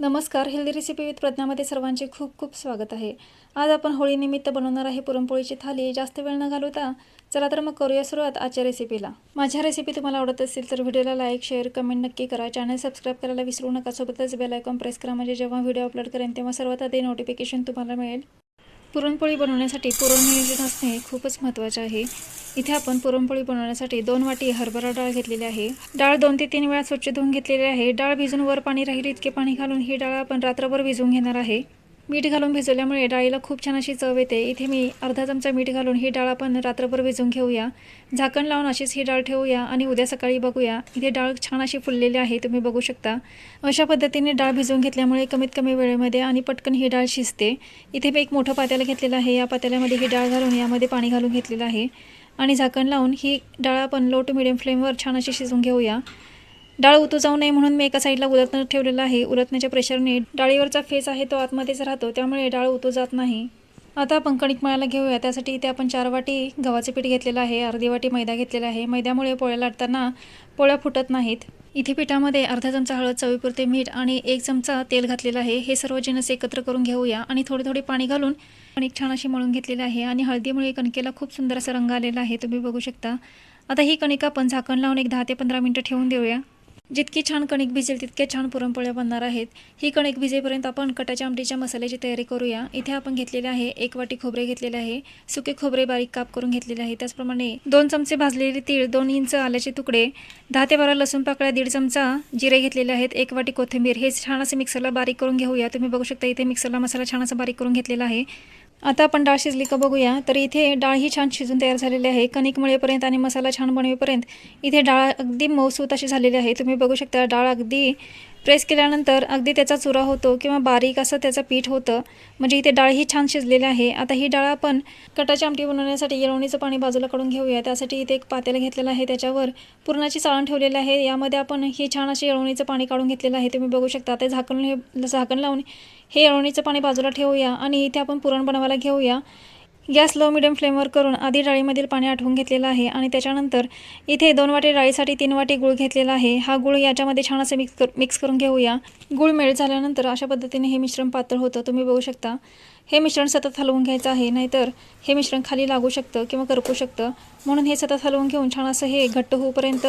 नमस्कार healthy recipe with प्रज्ञामध्ये सर्वांचे खूप खूप स्वागत आहे. आज आपण होळीनिमित्त बनवणार आहे पुरणपोळीची थाली. जास्त वेळ न घालवता चला तर मग करूया सुरुवात आजच्या रेसिपीला माझ्या रेसिपी तुम्हाला आवडत असेल तर व्हिडिओला लाईक शेअर कमेंट नक्की करा. चॅनल सबस्क्राईब करायला विसरू नका. सोबतच बेल आयकॉन प्रेस करा. म्हणजे जेव्हा व्हिडिओ अपलोड करेन तेव्हा सर्वात आधी नोटिफिकेशन तुम्हाला मिळेल. पुरणपोळी बनवण्यासाठी पुरण नियोजन असणे खूपच महत्त्वाचे आहे. इथे आपण पुरणपोळी बनवण्यासाठी दोन वाटी हरभरा डाळ घेतलेली आहे. डाळ दोन ते तीन वेळा स्वच्छ धुवून घेतलेली आहे. डाळ भिजून वर पाणी राहील इतके पाणी घालून ही डाळ आपण रात्रभर भिजवून घेणार आहे. मीठ घालून भिजवल्यामुळे डाळीला खूप छान अशी चव येते. इथे मी अर्धा चमचा मीठ घालून ही डाळ आपण रात्रभर भिजवून घेऊया. झाकण लावून अशीच ही डाळ ठेवूया आणि उद्या सकाळी बघूया. इथे डाळ छान अशी फुललेली आहे तुम्ही बघू शकता. अशा पद्धतीने डाळ भिजवून घेतल्यामुळे कमीत कमी वेळेमध्ये आणि पटकन ही डाळ शिजते. इथे मी एक मोठं पात्याला घेतलेलं आहे. या पात्याल्यामध्ये ही डाळ घालून यामध्ये पाणी घालून घेतलेलं आहे. आणि झाकण लावून ही डाळ आपण लो टू मिडियम फ्लेमवर छान अशी शिजवून घेऊया. डाळ उतू जाऊ नये म्हणून मी एका साईडला उलटणं ठेवलेलं आहे. उलटण्याच्या प्रेशरने डाळीवरचा फेस आहे तो आतमध्येच राहतो त्यामुळे डाळ उतू जात नाही. आता आपण कणिक मळायला घेऊया. त्यासाठी इथे आपण चार वाटी गव्हाचे पीठ घेतलेलं आहे अर्धी वाटी मैदा घेतलेला आहे. मैद्यामुळे पोळ्या लाटताना पोळ्या फुटत नाहीत. इथे पिठामध्ये अर्धा चमचा हळद चवीपुरते मीठ आणि एक चमचा तेल घातलेलं आहे. हे सर्व जिनस एकत्र करून घेऊया आणि थोडे थोडे पाणी घालून आणि छान अशी मळून घेतलेली आहे आणि हळदीमुळे कणकेला खूप सुंदर असा रंग आलेला आहे. तुम्ही बघू शकता. आता ही कणिका आपण झाकण लावून एक दहा ते पंधरा मिनटं ठेवून देऊया. जितकी छान कणिक भिजेल तितके छान पुरणपोळ्या बनणार आहेत. ही कणिक भिजेपर्यंत आपण कटाच्या आमटीच्या मसाल्याची तयारी करूया. इथे आपण घेतलेले आहे एक वाटी खोबरे घेतलेले आहे. सुके खोबरे बारीक काप करून घेतलेले आहे. त्याचप्रमाणे दोन चमचे भाजलेले तीळ दोन इंच आल्याचे तुकडे दहा ते बारा लसूण पाकळ्या दीड चमचा जिरे घेतलेले आहेत एक वाटी कोथिंबीर. हे छान असं मिक्सरला बारीक करून घेऊया. तुम्ही बघू शकता इथे मिक्सरला मसाला छान असा बारीक करून घेतलेला आहे. आता आपण डाळ शिजली का बघूया. तर इथे डाळ ही छान शिजून तयार झालेली आहे. कणिक मळेपर्यंत आणि मसाला छान बनवेपर्यंत इथे डाळ अगदी मऊसूत अशी झालेली आहे. तुम्ही बघू शकता डाळ अगदी प्रेस केल्यानंतर अगदी त्याचा चुरा होतो किंवा बारीक असं त्याचं पीठ होतं. म्हणजे इथे डाळ ही छान शिजलेली आहे. आता ही डाळ आपण कटाची आमटी बनवण्यासाठी येळवणीचं पाणी बाजूला काढून घेऊया. त्यासाठी इथे एक पातेलं घेतलेलं आहे. त्याच्यावर पुरणाची चाळण ठेवलेली आहे. यामध्ये आपण ही छान अशी येळवणीचं पाणी काढून घेतलेलं आहे. तुम्ही बघू शकता ते झाकण हे झाकण लावून हे येळवणीचं पाणी बाजूला ठेवूया आणि इथे आपण पुरण बनवायला घेऊया. गॅस लो मिडियम फ्लेमवर करून आधी डाळीमधील पाणी आठवून घेतलेलं आहे आणि त्याच्यानंतर इथे दोन वाटी डाळीसाठी तीन वाटी गुळ घेतलेला आहे. हा गुळ याच्यामध्ये छान असं मिक्स कर मिक्स करून घेऊया. गुळ मेळ झाल्यानंतर अशा पद्धतीने हे मिश्रण पातळ होतं. तुम्ही बघू शकता. हे मिश्रण सतत हलवून घ्यायचं आहे नाहीतर हे मिश्रण खाली लागू शकतं किंवा करपू शकतं. म्हणून हे सतत हलवून घेऊन छान असं हे घट्ट होऊपर्यंत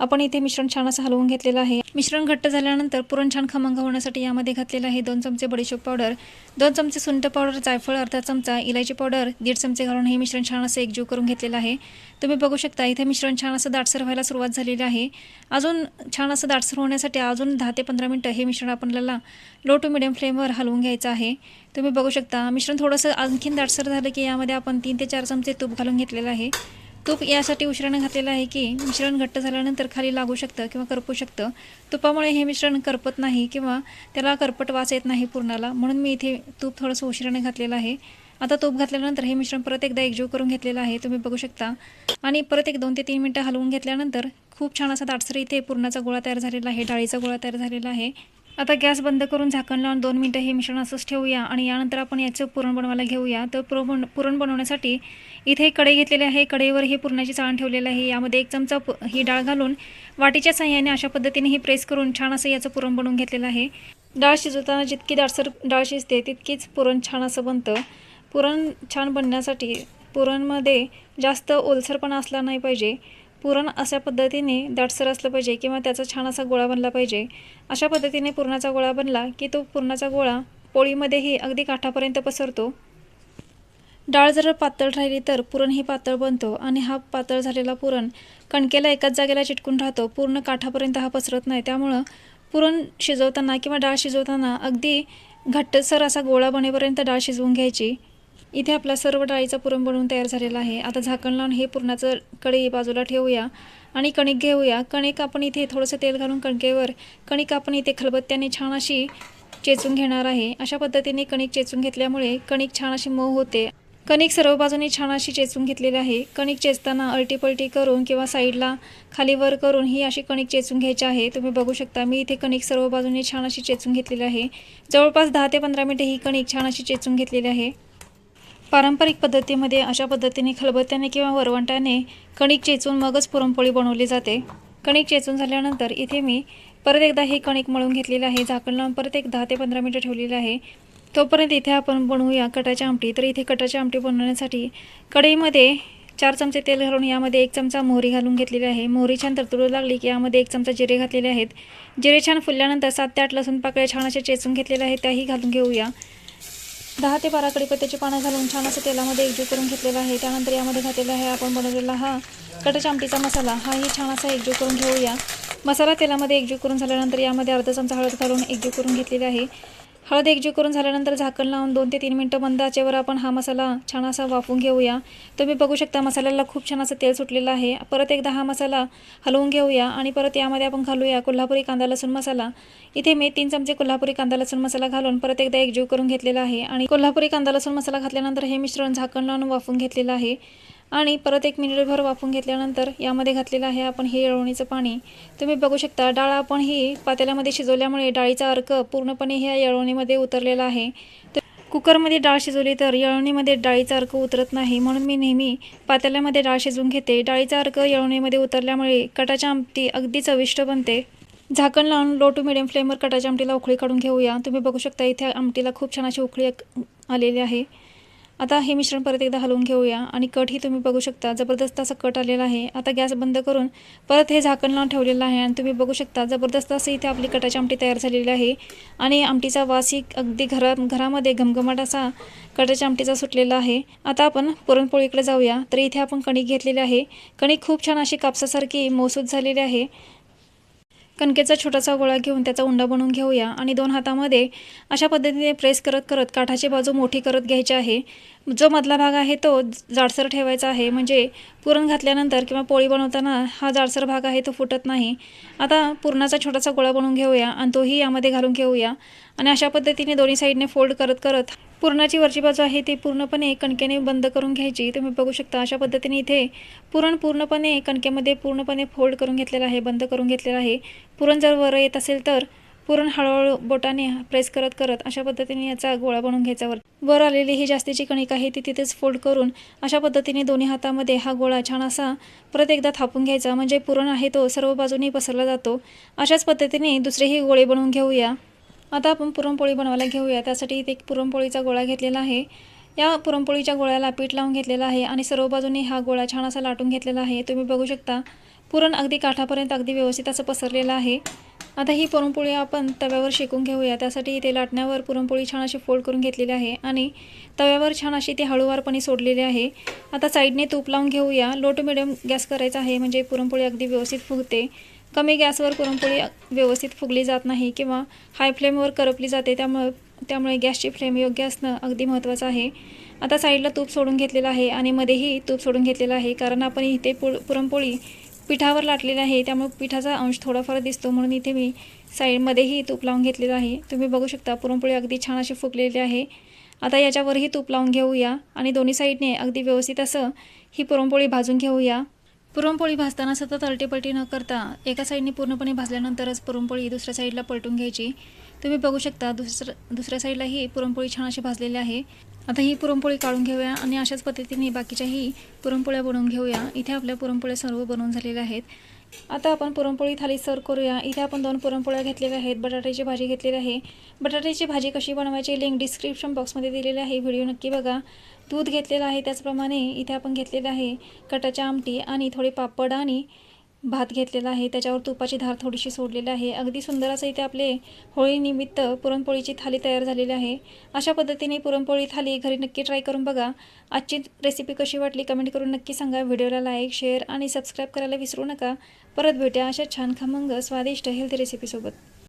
आपण इथे मिश्रण छान असं हलवून घेतलेलं आहे. मिश्रण घट्ट झाल्यानंतर पुरण छान खमंग होण्यासाठी यामध्ये घातलेलं आहे दोन चमचे बडीशोप पावडर दोन चमचे सुंठ पावडर जायफळ अर्धा चमचा इलायची पावडर दीड चमचे घालून हे मिश्रण छान असं एकजीव करून घेतलेलं आहे. तुम्ही बघू शकता इथे मिश्रण छान असं दाटसर व्हायला सुरुवात झालेली आहे. अजून छान असं दाटसर होण्यासाठी अजून दहा ते पंधरा मिनटं हे मिश्रण आपल्याला लो टू मिडियम फ्लेमवर हलवून घ्यायचं आहे. तुम्ही बघू शकता. मिश्रण थोडंसं आणखीन दाटसर झालं की यामध्ये आपण तीन ते चार चमचे तूप घालून घेतलेलं आहे. तूप यासाठी उशिराने घातलेलं आहे की मिश्रण घट्ट झाल्यानंतर खाली लागू शकतं किंवा करपू शकतं. तुपामुळे हे मिश्रण करपत नाही किंवा त्याला करपट वास येत नाही पूर्णाला. म्हणून मी इथे तूप थोडंसं उशिराने घातलेलं आहे. आता तूप घातल्यानंतर हे मिश्रण परत एकदा एकजीव करून घेतलेलं आहे. तुम्ही बघू शकता. आणि परत एक दोन ते तीन मिनटं हलवून घेतल्यानंतर खूप छान असा दाटसर इथे पुरणाचा गोळा तयार झालेला आहे. डाळीचा गोळा तयार झालेला आहे. आता गॅस बंद करून झाकण लावून दोन मिनटं हे मिश्रण असंच ठेवूया आणि यानंतर आपण याचं पुरण बनवायला घेऊया. तर पुरण पुरण बनवण्यासाठी इथे कढई घेतलेली आहे. कढईवर हे पुरणाची चाळण ठेवलेलं आहे. यामध्ये एक चमचा ही डाळ घालून वाटीच्या साह्याने अशा पद्धतीने ही प्रेस करून छान असं याचं पुरण बनवून घेतलेलं आहे. डाळ शिजवताना जितकी डाळसर डाळ शिजते तितकीच पुरण छान असं बनतं. पुरण छान बनण्यासाठी पुरणमध्ये जास्त ओलसरपणा असला नाही पाहिजे. पुरण अशा पद्धतीने दाटसर असलं पाहिजे किंवा त्याचा छान असा गोळा बनला पाहिजे अशा पद्धतीने पुरणाचा गोळा बनला की तो पुरणाचा गोळा पोळीमध्येही अगदी काठापर्यंत पसरतो. डाळ जर पातळ राहिली तर पुरण ही पातळ बनतो आणि हा पातळ झालेला पुरण कणकेला एकाच जागेला चिटकून राहतो. पूर्ण काठापर्यंत हा पसरत नाही. त्यामुळं पुरण शिजवताना किंवा डाळ शिजवताना अगदी घट्टसर असा गोळा बनेपर्यंत डाळ शिजवून घ्यायची. इथे आपला सर्व डाळीचा पुरण बनवून तयार झालेला आहे. आता झाकण लावून हे पुरणाचं कढई बाजूला ठेवूया आणि कणिक घेऊया. कणिक आपण इथे थोडंसं तेल घालून कणकेवर कणिक आपण इथे खलबत्त्याने छान अशी चेचून घेणार आहे. अशा पद्धतीने कणिक चेचून घेतल्यामुळे कणिक छान अशी मऊ होते. कणिक सर्व बाजूने छान अशी चेचून घेतलेली आहे. कणिक चेचताना अल्टीपल्टी करून किंवा साईडला खाली वर करून ही अशी कणिक चेचून घ्यायची आहे. तुम्ही बघू शकता मी इथे कणिक सर्व बाजूने छान अशी चेचून घेतलेली आहे. जवळपास दहा ते पंधरा मिनिटे ही कणिक छान अशी चेचून घेतलेली आहे. पारंपरिक पद्धतीमध्ये अशा पद्धतीने खलबत्त्याने किंवा वरवंटाने कणिक चेचून मगच पुरणपोळी बनवली जाते. कणिक चेचून झाल्यानंतर इथे मी परत एकदा हे कणिक मळून घेतलेलं आहे. झाकण लावून परत एक दहा ते पंधरा मिनटं ठेवलेलं आहे. तोपर्यंत इथे आपण बनवूया कटाची आमटी. तर इथे कटाची आमटी बनवण्यासाठी कढईमध्ये चार चमचे तेल घालून यामध्ये एक चमचा मोहरी घालून घेतलेली आहे. मोहरी छान तरतुडू लागली की यामध्ये एक चमचा जिरे घातलेले आहेत. जिरे छान फुलल्यानंतर सात ते आठ लसूण पाकळ्या छान असे चेचून घेतलेल्या आहेत. त्याही घालून घेऊया. दहा ते बारा कडीपत्त्याची पानं घालून छान असं तेलामध्ये एकजीव करून घेतलेला आहे. त्यानंतर यामध्ये घातलेला आहे आपण बनवलेला हा कटाच्या आमटीचा मसाला. हाही छान असा एकजीव करून घेऊया. मसाला तेलामध्ये एकजीव करून झाल्यानंतर यामध्ये अर्धा चमचा हळद घालून एकजीव करून घेतलेली आहे. हळद एकजीव करून झाल्यानंतर झाकण लावून दोन ते तीन मिनटं बंद आचेवर आपण हा मसाला छान असा वाफून घेऊया. तुम्ही बघू शकता मसाल्याला खूप छान असं तेल सुटलेलं आहे. परत एकदा हा मसाला हलवून घेऊया आणि परत यामध्ये आपण घालूया कोल्हापुरी कांदा लसूण मसाला. इथे मी तीन चमचे कोल्हापुरी कांदा लसूण मसाला घालून परत एकदा एकजीव करून घेतलेला आहे आणि कोल्हापुरी कांदा लसूण मसाला घातल्यानंतर हे मिश्रण झाकण लावून वाफवून घेतलेलं आहे. आणि परत एक मिनिटभर वाफून घेतल्यानंतर यामध्ये घातलेलं आहे आपण हे येळवणीचं पाणी. तुम्ही बघू शकता डाळ आपण ही पातेल्यामध्ये शिजवल्यामुळे डाळीचा अर्क पूर्णपणे ह्या येळवणीमध्ये उतरलेला आहे. तर कुकरमध्ये डाळ शिजवली तर येळवणीमध्ये डाळीचा अर्क उतरत नाही. म्हणून मी नेहमी पातेल्यामध्ये डाळ शिजवून घेते. डाळीचा अर्क येळवणीमध्ये उतरल्यामुळे कटाची आमटी अगदी चविष्ट बनते. झाकण लावून लो टू मिडियम फ्लेमवर कटाच्या आमटीला उखळी काढून घेऊया. तुम्ही बघू शकता इथे आमटीला खूप छान अशी उखळी आलेली आहे. आता हे मिश्रण परत एकदा हलवून घेऊया. आणि कटही तुम्ही बघू शकता. जबरदस्त असा कट आलेला आहे. आता गॅस बंद करून परत हे झाकण लावून ठेवलेलं आहे. आणि तुम्ही बघू शकता जबरदस्त असं इथे आपली कटाची आमटी तयार झालेली आहे. आणि आमटीचा वास ही अगदी घरा घरामध्ये घमघमाट असा कटाच्या आमटीचा सुटलेला आहे. आता आपण पुरणपोळीकडे जाऊया. तर इथे आपण कणिक घेतलेली आहे. कणिक खूप छान अशी कापसासारखी मौसूद झालेली आहे. कणकेचा छोटासा गोळा घेऊन त्याचा उंडा बनवून घेऊया. आणि दोन हातामध्ये अशा पद्धतीने प्रेस करत करत काठाची बाजू मोठी करत घ्यायची आहे. जो मधला भाग आहे तो जाडसर ठेवायचा आहे. म्हणजे पुरण घातल्यानंतर किंवा पोळी बनवताना हा जाडसर भाग आहे तो फुटत नाही. आता पुरणाचा छोटासा गोळा बनवून घेऊया आणि तोही यामध्ये घालून घेऊया. आणि अशा पद्धतीने दोन्ही साईडने फोल्ड करत करत पुरणाची वरची बाजू आहे ती पूर्णपणे कणकेने बंद करून घ्यायची. तुम्ही बघू शकता अशा पद्धतीने इथे पुरण पूर्णपणे कणकेमध्ये पूर्णपणे फोल्ड करून घेतलेलं आहे बंद करून घेतलेलं आहे. पुरण जर वर येत असेल तर पुरण हळूहळू बोटाने प्रेस करत करत अशा पद्धतीने याचा गोळा बनवून घ्यायचा वर वर आलेली ही जास्तीची कणिक आहे ती तिथेच फोल्ड करून अशा पद्धतीने दोन्ही हातामध्ये हा गोळा छान असा परत एकदा थापून घ्यायचा. म्हणजे पुरण आहे तो सर्व बाजूनी पसरला जातो. अशाच पद्धतीने दुसरेही गोळे बनवून घेऊया. आता आपण पुरणपोळी बनवायला घेऊया. त्यासाठी इथे एक पुरणपोळीचा गोळा घेतलेला आहे. या पुरणपोळीच्या गोळ्याला पीठ लावून घेतलेला आहे आणि सर्व बाजूने हा गोळा छान असा लाटून घेतलेला आहे. तुम्ही बघू शकता पुरण अगदी काठापर्यंत अगदी व्यवस्थित असं पसरलेलं आहे. आता ही पुरणपोळी आपण तव्यावर शेकून घेऊया. त्यासाठी इथे लाटण्यावर पुरणपोळी छान अशी फोल्ड करून घेतलेली आहे आणि तव्यावर छान अशी ती हळूवारपणे सोडलेली आहे. आता साईडने तूप लावून घेऊया. लो टू मिडियम गॅस करायचा आहे म्हणजे पुरणपोळी अगदी व्यवस्थित फुगते. कमी गॅसवर पुरणपोळी व्यवस्थित फुगली जात नाही किंवा हाय फ्लेमवर करपली जाते त्यामुळे त्यामुळे गॅसची फ्लेम योग्य असणं अगदी महत्त्वाचं आहे. आता साईडला तूप सोडून घेतलेलं आहे आणि मध्येही तूप सोडून घेतलेलं आहे कारण आपण इथे पु पुरणपोळी पिठावर लाटलेलं आहे. त्यामुळे पिठाचा अंश थोडाफार दिसतो म्हणून इथे मी साईडमध्येही तूप लावून घेतलेलं आहे. तुम्ही बघू शकता पुरणपोळी अगदी छान अशी फुगलेली आहे. आता याच्यावरही तूप लावून घेऊया आणि दोन्ही साईडने अगदी व्यवस्थित असं ही पुरणपोळी भाजून घेऊया. पुरणपोळी भाजताना सतत अलटीपलटी न करता एका साईडने पूर्णपणे भाजल्यानंतरच पुरणपोळी दुसऱ्या साईडला पलटून घ्यायची. तुम्ही बघू शकता दुसरं दुसऱ्या साईडलाही पुरणपोळी छान अशी भाजलेली आहे. आता ही पुरणपोळी काढून घेऊया आणि अशाच पद्धतीने बाकीच्याही पुरणपोळ्या बनवून घेऊया. इथे आपल्या पुरणपोळ्या सर्व बनवून झालेल्या आहेत. आता आपण पुरणपोळी थाली सर्व करूया. इथे आपण दोन पुरणपोळ्या घेतलेल्या आहेत. बटाट्याची भाजी घेतलेली आहे. बटाट्याची भाजी कशी बनवायची लिंक डिस्क्रिप्शन बॉक्समध्ये दिलेली आहे. व्हिडिओ नक्की बघा. दूध घेतलेलं आहे त्याचप्रमाणे इथे आपण घेतलेलं आहे कटाच्या आमटी आणि थोडे पापड आणि भात घेतलेला आहे त्याच्यावर तुपाची धार थोडीशी सोडलेली आहे. अगदी सुंदर असं इथे आपले होळीनिमित्त पुरणपोळीची थाली तयार झालेली आहे. अशा पद्धतीने पुरणपोळी थाली घरी नक्की ट्राय करून बघा. आजची रेसिपी कशी वाटली कमेंट करून नक्की सांगा. व्हिडिओला लाईक शेअर आणि सबस्क्राईब करायला विसरू नका. परत भेट्या अशा छान खमंग स्वादिष्ट हेल्थी रेसिपीसोबत